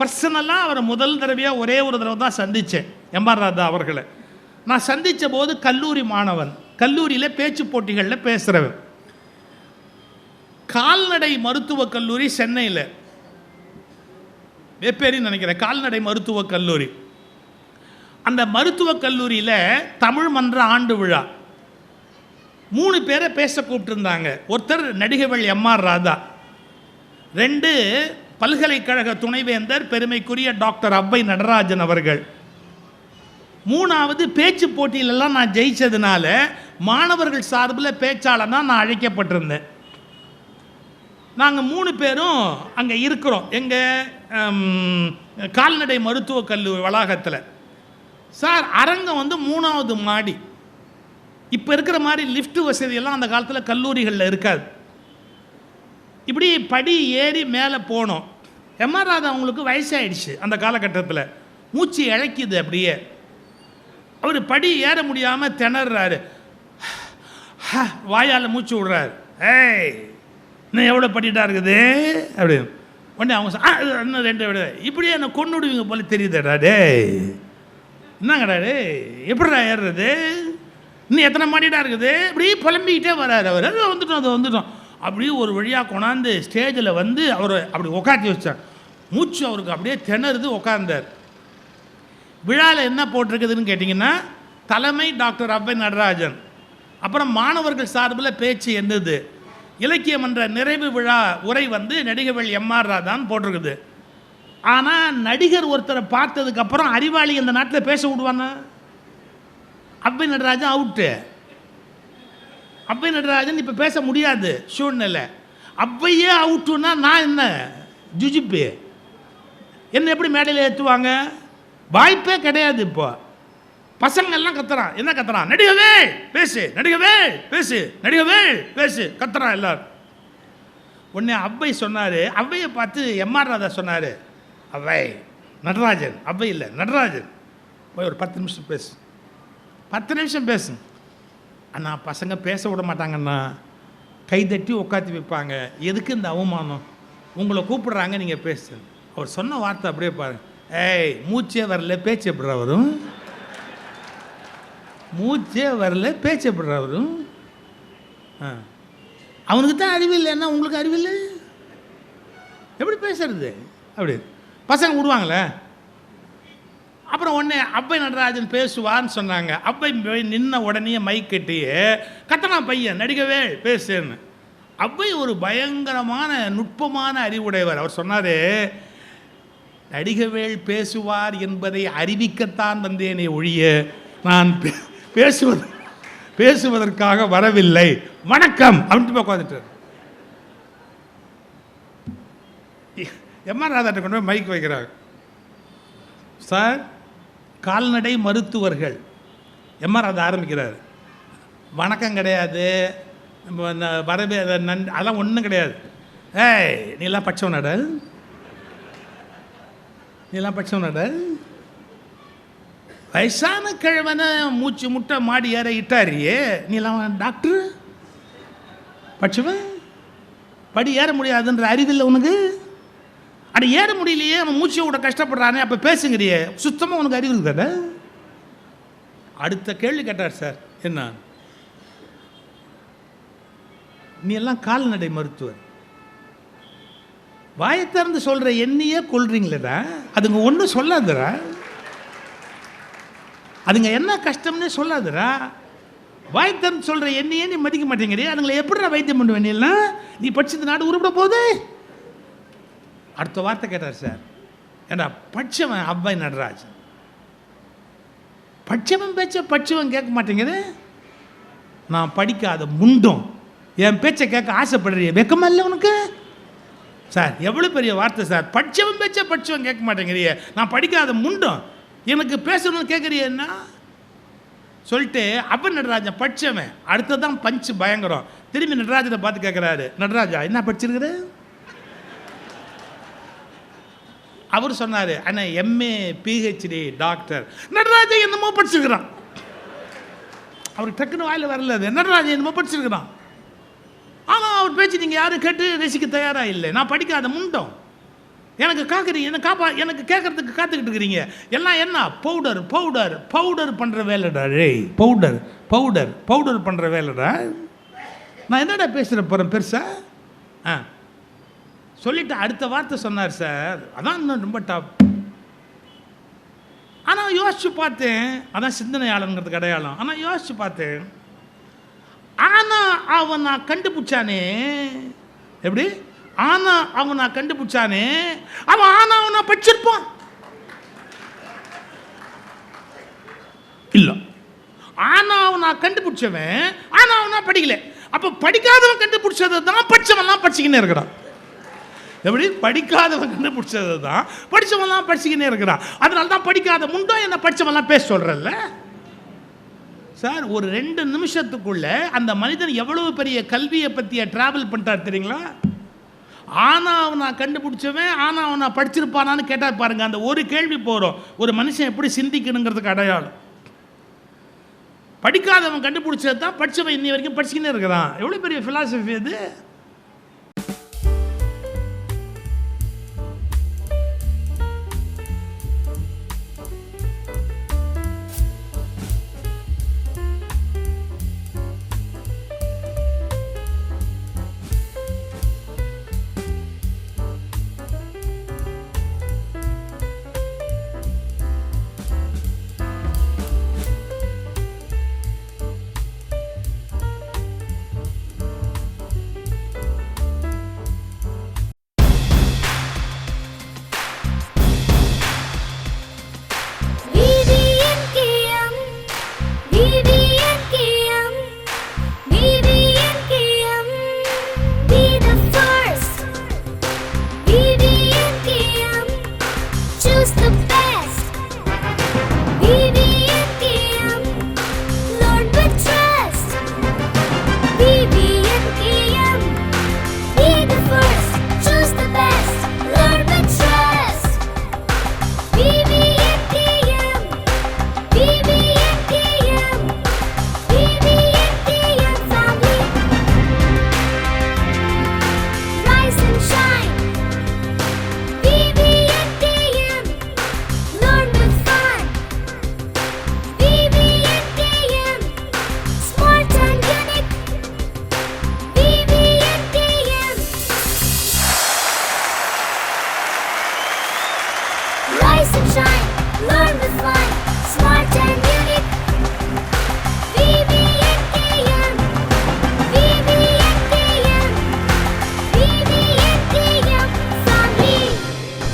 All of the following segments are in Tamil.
பர்சனலாக அவரை முதல் தடவையாக ஒரே ஒரு தடவை தான் சந்தித்தேன் எம்ஆர் ராதா அவர்களை. நான் சந்தித்த போது கல்லூரி மாணவன். கல்லூரியில் பேச்சு போட்டிகளில் பேசுகிறவன் கால்நடை மருத்துவக் கல்லூரி சென்னையில். வெப்பேரின்னு நினைக்கிறேன். கால்நடை மருத்துவக் கல்லூரி. அந்த மருத்துவக் கல்லூரியில் தமிழ் மன்ற ஆண்டு விழா. மூணு பேரை பேச கூப்பிட்டுருந்தாங்க. ஒருத்தர் நடிகவள் எம்ஆர் ராதா ரெண்டு பல்கலைக்கழக துணைவேந்தர் பெருமைக்குரிய டாக்டர் அவ்வை நடராஜன் அவர்கள். மூணாவது பேச்சு போட்டியிலெல்லாம் நான் ஜெயிச்சதுனால மாணவர்கள் சார்பில் பேச்சாளனா நான் அழைக்கப்பட்டிருந்தேன். நாங்கள் மூணு பேரும் அங்கே இருக்கிறோம். எங்கள் கால்நடை மருத்துவக் கல்லூரி வளாகத்தில். சார் அரங்கம் வந்து மூணாவது மாடி. இப்போ இருக்கிற மாதிரி லிஃப்ட் வசதியெல்லாம் அந்த காலத்தில் கல்லூரிகளில் இருக்காது. இப்படி படி ஏறி மேலே போனோம். எம்ஆர் ராதா அவங்களுக்கு வயசாயிடுச்சு அந்த காலகட்டத்தில். மூச்சு இழைக்குது அப்படியே. அவர் படி ஏற முடியாமல் திணறாரு. வாயால் மூச்சு விடுறாரு. ஏய் இன்னும் எவ்வளோ படிட்டா இருக்குது? அப்படின்னு. உடனே அவங்க "ஆ, இன்னும் ரெண்டு விட. இப்படியே என்னை கொண்டு விடுவீங்க போல தெரியுதுடா டே என்னங்கடா டேய் எப்படிடா ஏறுறது? இன்னும் எத்தனை மாடிடா இருக்குது? இப்படி புலம்பிக்கிட்டே வராரு அவர். "அது வந்துட்டோம் அது வந்துட்டோம். அப்படியே ஒரு வழியாக கொண்டாந்து ஸ்டேஜில் வந்து அவர் அப்படி உட்காத்தி வச்சார். மூச்சு அவருக்கு அப்படியே திணறுது உட்கார்ந்தார் விழாவில் என்ன போட்டிருக்குதுன்னு கேட்டிங்கன்னா தலைமை டாக்டர் அவ்வை நடராஜன். அப்புறம் மாணவர்கள் சார்பில் பேச்சு என்னது? இலக்கியம் என்ற நிறைவு விழா உரை வந்து நடிகர்கள் எம்ஆர் ராதான் போட்டிருக்குது. ஆனால் நடிகர் ஒருத்தரை பார்த்ததுக்கப்புறம் அறிவாளி இந்த நாட்டில் பேச விடுவானா? அவ்வை நடராஜன் அவுட்டு அப்பை நடராஜன் இப்போ பேச முடியாது. சூழ்நிலை. அப்பையே அவுட்டுன்னா நான் என்ன? ஜுஜிப்பு. என்ன எப்படி மேடையில் ஏற்றுவாங்க வாய்ப்பே கிடையாது இப்போ. பசங்கள்லாம் கத்துறான். என்ன கத்துறான்? நடிகவே பேசு. நடிகவே பேசு. நடிகவே பேசு. கத்துறான் எல்லாரும். உடனே அவ்வை சொன்னார். அவ்வையை பார்த்து எம்ஆர் ராதா சொன்னார். அவ்வை நடராஜன். அவ்வை இல்லை நடராஜன். போய் ஒரு பத்து நிமிஷம் பேசு. பத்து நிமிஷம் பேசு அண்ணா பசங்க பேச விட மாட்டாங்கண்ணா. கை தட்டி உட்காத்தி வைப்பாங்க. எதுக்கு இந்த அவமானம்? உங்களை கூப்பிடுறாங்க நீங்கள் பேசு அவர் சொன்ன வார்த்தை அப்படியே பாருங்க ஏய் மூச்சே வரல பேச்சு எப்படிடா வரும்? மூச்சே வரல பேச்சு எப்படிறா வரும்? ஆ. அவனுக்கு தான் அறிவு இல்லைன்னா உங்களுக்கு அறிவு இல்லை? எப்படி பேசுறது? அப்படி. பசங்க விடுவாங்களே? அப்புறம் உடனே அப்பை நடராஜன் பேசுவான்னு சொன்னாங்க. அப்பை போய் நின்ன உடனே மைக் கட்டி கத்தனா பையன் நடிகவே பேசுன்னு. அப்பை ஒரு பயங்கரமான நுட்பமான அறிவுடையவர். அவர் சொன்னார் நடிகவேள் பேசுவார் என்பதை அறிவிக்கத்தான் வந்தேனே ஒழிய நான் பே- பேசுவது பேசுவதற்காக வரவில்லை. வணக்கம்! அப்படின்ட்டு போய் உட்காந்துட்டார் எம்ஆர் ராதாட்ட கொண்டு போய் மைக் வைக்கிறாங்க சார் கால்நடை மருத்துவர்கள். எம்ஆர் அதை ஆரம்பிக்கிறார். வணக்கம் கிடையாது. நம்ம ந- வரவே நன் அதெல்லாம் ஒன்றும் கிடையாது. ஏய் நீலாம் பட்சவனட நீலாம் பட்சவனட வயசான கிழவனை மூச்சு முட்டை மாடி ஏற இட்டாரியே. நீலாம் டாக்டர்? பட்சவன் படி ஏற முடியாதுன்ற அறிவில்லை உனக்கு? அட ஏற முடியலையே அவன் மூச்சை விட கஷ்டப்படுறானே அப்போ பேசுங்கிறியே சுத்தமாக உனக்கு அறிவு தானே? அடுத்த கேள்வி கேட்டார் சார். என்ன? நீ எல்லாம் கால்நடை மருத்துவர். வாயத்திறந்து சொல்கிற என்னையே கொல்றீங்களேடா. அதுங்க ஒன்றும் சொல்லாதுரா அதுங்க என்ன கஷ்டம்னே சொல்லாதுரா வாயத்திறந்து சொல்கிற என்னையே நீ மதிக்க மாட்டேங்கிறியா அதுங்களை எப்படிடா வைத்தியம் பண்ணுவேன் நீ நீ படிச்சது நாடு உருப்பிட போகுது. அடுத்த வார்த்தை கேட்டார் சார். ஏண்டா பட்சவன் அப்பாய் நடராஜன். பட்சவன் பேச்ச பட்சவன் கேட்க மாட்டேங்குது. நான் படிக்காத முண்டும். என் பேச்சை கேட்க ஆசைப்படுறிய வெக்கமா இல்லை உனக்கு? சார் எவ்வளோ பெரிய வார்த்தை சார். படிச்சவன் பேச்ச படிச்சவன் கேட்க மாட்டேங்கிறிய. நான் படிக்காத முண்டும். எனக்கு பேசணும்னு கேட்குறியன்னா சொல்லிட்டு அப்ப நடராஜன் படிச்சவன் அடுத்ததான் பஞ்சு பயங்கரம். திரும்பி நடராஜனை பார்த்து கேட்குறாரு நடராஜா என்ன படிச்சிருக்கிற? அவர் சொன்னார் அண்ணா எம்ஏ பிஹெச்டி டாக்டர் நடராஜன் என்னமோ படிச்சிருக்கிறான் அவருக்கு டக்குன்னு வாயில் வரல அது. நடராஜன் என்னமோ படிச்சிருக்கிறான் ஆனால் அவர் பேச்சு நீங்கள் யாரும் கேட்டு ரசிக்க தயாராக இல்லை. நான் படிக்காத முண்டோம். எனக்கு காக்குறீங்க என்ன காப்பா எனக்கு கேட்கறதுக்கு காத்துக்கிட்டு இருக்கிறீங்க. எல்லாம் என்ன? பவுடர் பவுடர் பவுடர் பண்ணுற வேலைடா டேய். பவுடர் பவுடர் பவுடர் பண்ணுற வேலைடா. நான் என்னடா பேசுகிற போகிறேன் பெருசா? ஆ. சொல்லிட்டு அடுத்த வார்த்தை சொன்னார் சார். அதான் இன்னும் ரொம்ப டாப் ஆனால் யோசிச்சு பார்த்தேன். அதான் சிந்தனையாளங்கிறது அடையாளம். ஆனால் யோசிச்சு பார்த்தேன். ஆனால் அவன் நான் கண்டுபிடிச்சானே. எப்படி? ஆனா அவன் நான் கண்டுபிடிச்சானே. அவன் ஆனா நான் படிச்சிருப்பான். இல்லை. ஆனா அவன் நான் கண்டுபிடிச்சவன். ஆனா அவனா படிக்கல. அப்போ படிக்காதவன் கண்டுபிடிச்சதை தான் படிச்சவன்லாம் படிச்சுக்கின்னு இருக்கிறான். எப்படி? படிக்காதவன் கண்டுபிடிச்சது தான் படித்தவன்லாம் படிச்சுக்கினே இருக்கிறான். அதனால தான் படிக்காத முண்டோ என்ன படிச்சவன்லாம் பேச சொல்கிறல்ல சார் ஒரு ரெண்டு நிமிஷத்துக்குள்ள அந்த மனிதன் எவ்வளவு பெரிய கல்வியை பற்றிய டிராவல் பண்ணிட்டார் தெரியுங்களா? ஆனா அவன் நான் கண்டுபிடிச்சவன் ஆனா அவன் நான் படிச்சிருப்பானான்னு கேட்டார் பாருங்க அந்த ஒரு கேள்வி போகிறோம் ஒரு மனுஷன் எப்படி சிந்திக்கணுங்கிறதுக்கு அடையாளம். படிக்காதவன் கண்டுபிடிச்சது தான் படிச்சவன் இன்னி வரைக்கும் படிச்சுக்கினே இருக்கிறான். எவ்வளோ பெரிய ஃபிலாசபி அது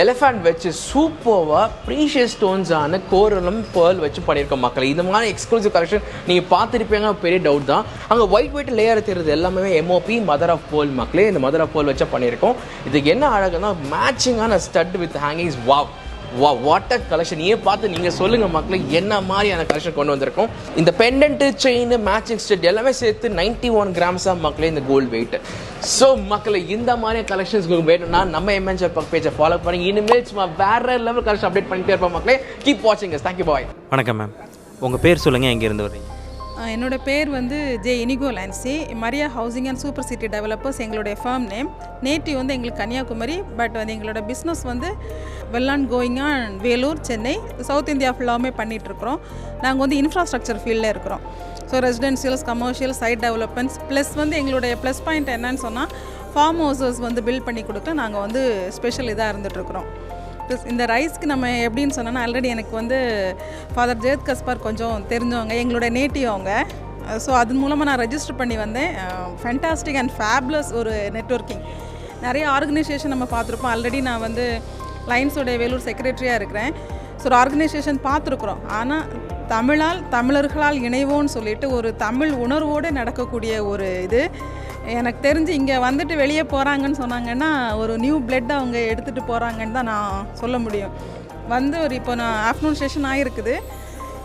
எலிஃபண்ட் வச்சு சூப்பர்வாக ப்ரீஷியஸ் ஸ்டோன்ஸான கோரலும் பேர்ல் வச்சு பண்ணியிருக்கோம் மக்கள். இந்த மாதிரி எக்ஸ்க்ளூசிவ் கலெக்ஷன் நீங்கள் பார்த்துருப்பீங்க பெரிய டவுட் தான். அங்கே ஒயிட் ஒயிட் லேயர் தெரியுது எல்லாமே எம்ஓபி மதர் ஆஃப் போல் மக்களே. இந்த மதர் ஆஃப் போல் வச்சு பண்ணியிருக்கோம். இதுக்கு என்ன அழகுனா மேட்சிங்கான ஸ்டட் வித் ஹேங்கிங்ஸ் வாவ் வா வாட்டர் கலெக்ஷன் ஏன் பார்த்து நீங்கள் சொல்லுங்கள் மக்களை என்ன மாதிரியான கலெக்ஷன் கொண்டு வந்திருக்கோம்? இந்த பெண்டன்ட்டு செயின் மேட்சிங் ஸ்டெட் எல்லாமே சேர்த்து நைன்டி ஒன் கிராம்ஸாக மக்களே இந்த கோல்டு வெயிட் ஸோ மக்களை இந்த மாதிரி கலெக்ஷன்ஸ் வேணும்னா நம்ம எம்என்ஜர் பக் பேஜை ஃபாலோ பண்ணி இனிமேல் சும்மா வேற லெவல் கலெக்ஷன் அப்டேட் பண்ணிட்டே இருப்போம் மக்களே. கீப் வாட்சிங் தேங்க்யூ பாய் வணக்கம் மேம் உங்கள் பேர் சொல்லுங்கள் எங்கேருந்து வர்றீங்க? என்னோட பேர் வந்து J Inigo Lancy. Maria Housing and Super City Developers எங்களுடைய ஃபார்ம் நேம் நேட்டிவ் வந்து எங்களுக்கு கன்னியாகுமரி பட் வந்து எங்களோட பிஸ்னஸ் வந்து வெள்ளான் கோயிங்கா வேலூர் சென்னை சவுத் இந்தியா ஃபுல்லாமே பண்ணிகிட்ருக்குறோம் நாங்கள் வந்து இன்ஃப்ராஸ்ட்ரக்சர் ஃபீல்டில் இருக்கிறோம். So residentials commercial site developments plus வந்து எங்களுடைய ப்ளஸ் பாயிண்ட் என்னன்னு சொன்னால் ஃபார்ம் ஹவுசஸ் வந்து பில்ட் பண்ணி கொடுக்க நாங்கள் வந்து ஸ்பெஷல் இதாக இருந்துகிட்ருக்குறோம் ரைஸ்க்கு இந்த ரைஸ்க்கு நம்ம எப்படின்னு சொன்னோன்னா ஆல்ரெடி எனக்கு வந்து ஃபாதர் ஜெயத் கஸ்பார் கொஞ்சம் தெரிஞ்சவங்க எங்களோட நேட்டிவ் அவங்க. ஸோ அது மூலமாக நான் ரெஜிஸ்டர் பண்ணி வந்தேன். ஃபென்டாஸ்டிக் அண்ட் ஃபேப்லஸ் ஒரு நெட்வொர்க்கிங் நிறைய ஆர்கனைசேஷன் நம்ம பார்த்துருப்போம். ஆல்ரெடி நான் வந்து லைன்ஸோட வேலூர் செக்ரட்டரியாக இருக்கிறேன். ஸோ ஒரு ஆர்கனைசேஷன் பார்த்துருக்குறோம். ஆனால் தமிழால் தமிழர்களால் இணைவோன்னு சொல்லிட்டு ஒரு தமிழ் உணர்வோடு நடக்கக்கூடிய ஒரு இது. எனக்கு தெரிஞ்சு இங்கே வந்துட்டு வெளியே போகிறாங்கன்னு சொன்னாங்கன்னா ஒரு நியூ பிளட் அவங்க எடுத்துகிட்டு போகிறாங்கன்னு தான் நான் சொல்ல முடியும். வந்து ஒரு இப்போ நான் ஆஃப்டர்நூன் செஷன் ஆகிருக்குது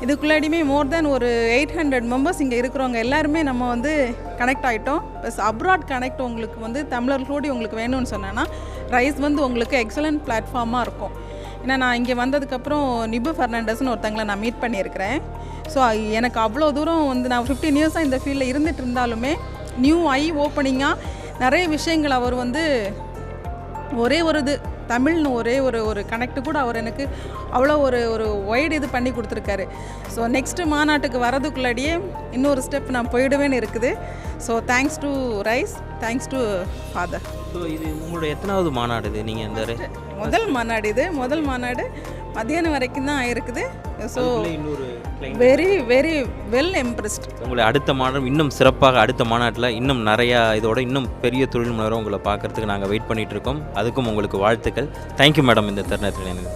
இதுக்குள்ளாடியுமே மோர் தென் ஒரு எயிட் ஹண்ட்ரட் மெம்பர்ஸ் இங்கே இருக்கிறவங்க எல்லாருமே நம்ம வந்து கனெக்ட் ஆகிட்டோம் ப்ளஸ் அப்ராட் கனெக்ட் உங்களுக்கு வந்து தமிழர்களோடு உங்களுக்கு வேணும்னு சொன்னேன்னா ரைஸ் வந்து உங்களுக்கு எக்ஸலண்ட் பிளாட்ஃபார்மாக இருக்கும். ஏன்னா நான் இங்கே வந்ததுக்கப்புறம் நிபு ஃபெர்னாண்டஸ்னு ஒருத்தங்களை நான் மீட் பண்ணியிருக்கிறேன். ஸோ எனக்கு அவ்வளோ தூரம் வந்து நான் ஃபிஃப்டீன் இயர்ஸாக இந்த ஃபீல்டில் இருந்துட்டு இருந்தாலுமே நியூ ஐ ஓப்பனிங்காக நிறைய விஷயங்கள் அவர் வந்து ஒரே ஒரு இது தமிழ்னு ஒரே ஒரு ஒரு கனெக்ட் கூட அவர் எனக்கு அவ்வளோ ஒரு ஒரு ஒய்டு இது பண்ணி கொடுத்துருக்காரு. ஸோ நெக்ஸ்ட்டு மாநாட்டுக்கு வரதுக்குள்ளாடியே இன்னொரு ஸ்டெப் நான் போயிடுவேன்னு இருக்குது. So thanks to Rice thanks to father so இது உங்களோட எத்தனாவது மாநாடு இது? நீங்கள் இந்த முதல் மாநாடு இது முதல் மாநாடு. மத்தியானம் வரைக்கும் தான் ஆயிருக்குது so. Very very well impressed உங்களை அடுத்த மாநாடு இன்னும் சிறப்பாக அடுத்த மாநாட்டில் இன்னும் நிறையா இதோட இன்னும் பெரிய தொழில் முனைவரை உங்களை பார்க்கறதுக்கு நாங்கள் வெயிட் பண்ணிட்டு இருக்கோம். அதுக்கும் உங்களுக்கு வாழ்த்துக்கள். தேங்க்யூ மேடம் இந்த தருணத்தில் எனக்கு.